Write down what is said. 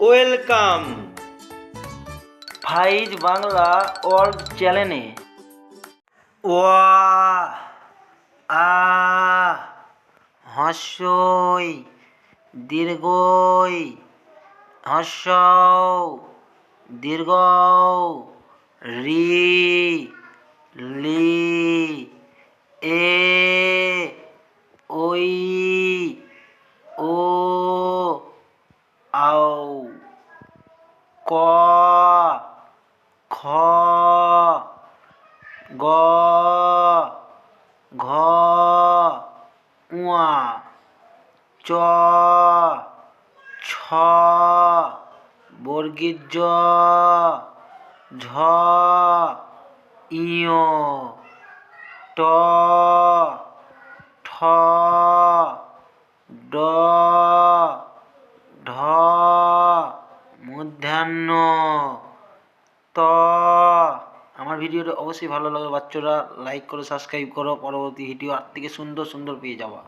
Welcome. ফাইজ Bangla world চ্যানেলে। ওয়া, আ, হস্যই, দীর্ঘই হস্যৌ দীর্ঘ রি, লি, এ ওই ও ক খ গ ঘ উয়া চ ছ বর্গীর জ ঝ ইয় ট ঠ ড মধ্যাহ্ন। ত। আমার ভিডিওটা অবশ্যই ভালো লাগে বাচ্চারা। লাইক করো সাবস্ক্রাইব করো। পরবর্তী ভিডিও আর থেকে সুন্দর সুন্দর পেয়ে যাওয়া